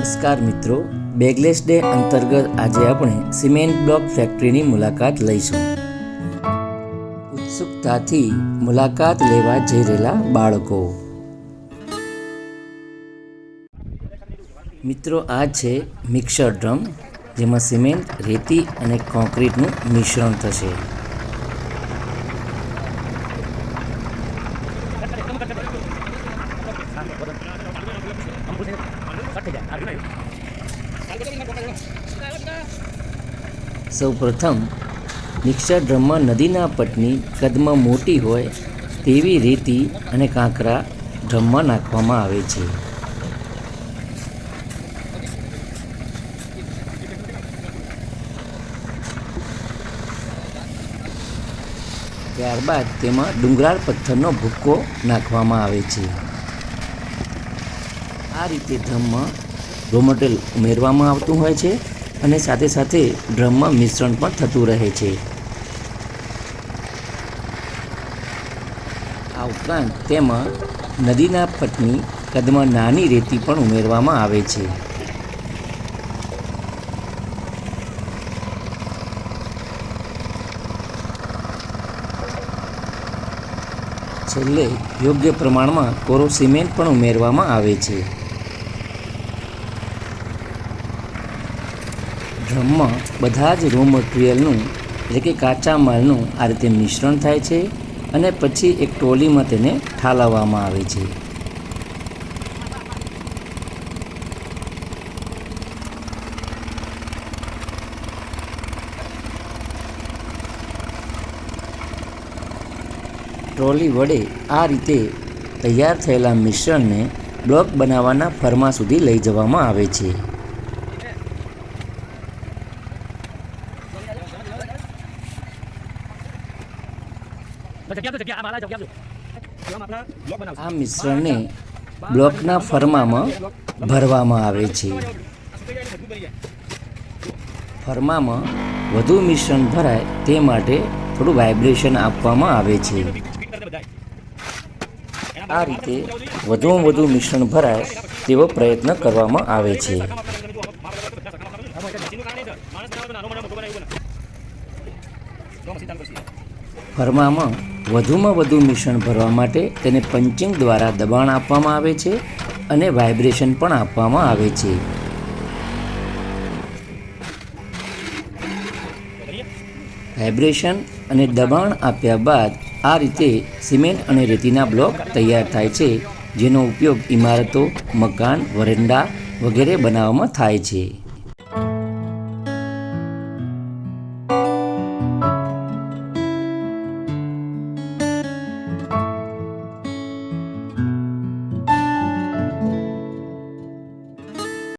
નમસ્કાર મિત્રો. Bagless day અંતર્ગત આજે આપણે સિમેન્ટ બ્લોક ફેક્ટરીની મુલાકાત લઈશું. ઉત્સુકતાથી મુલાકાત લેવા જઈ રહેલા બાળકો. મિત્રો, આ છે મિક્સર ડ્રમ, જેમાં સિમેન્ટ, રેતી અને કોન્ક્રીટનું મિશ્રણ થશે. સૌપ્રથમ મિક્સર ડ્રમમાં નદીના પટની કદમાં મોટી હોય તેવી રેતી અને કાંકરા ડ્રમમાં નાખવામાં આવે છે. ત્યારબાદ તેમાં ડુંગરાળ પથ્થરનો ભૂક્કો નાખવામાં આવે છે. આ રીતે ડ્રમમાં રો મટીરિયલ ઉમેરવામાં આવતું હોય છે અને સાથે સાથે ડ્રમમાં મિશ્રણ પણ થતું રહે છે. આ ઉપરાંત તેમાં નદીના પટની કદમાં નાની રેતી પણ ઉમેરવામાં આવે છે. છેલ્લે યોગ્ય પ્રમાણમાં કોરો સિમેન્ટ પણ ઉમેરવામાં આવે છે. ડ્રમમાં બધા જ રો મટીરિયલનું એટલે કે કાચા માલનું, આ રીતે મિશ્રણ થાય છે અને પછી એક ટોલીમાં તેને ઠાલવવામાં આવે છે. ટ્રોલી વડે આ રીતે તૈયાર થયેલા મિશ્રણને બ્લોક બનાવવાના ફરમા સુધી લઈ જવામાં આવે છે. આ મિશ્રણને બ્લોકના ફરમામાં ભરવામાં આવે છે. ફરમામાં વધુ મિશ્રણ ભરાય તે માટે થોડું વાઇબ્રેશન આપવામાં આવે છે. આ રીતે વધુમાં વધુ મિશ્રણ ભરાય તેવો પ્રયત્ન કરવામાં આવે છે. ફરમામાં વધુમાં વધુ મિશ્રણ ભરવા માટે તેને પંચિંગ દ્વારા દબાણ આપવામાં આવે છે અને વાઇબ્રેશન પણ આપવામાં આવે છે. વાઇબ્રેશન અને દબાણ આપ્યા બાદ આ રીતે સિમેન્ટ અને રેતીના બ્લોક તૈયાર થાય છે, જેનો ઉપયોગ ઇમારતો, મકાન, વરંડા વગેરે બનાવવામાં થાય છે.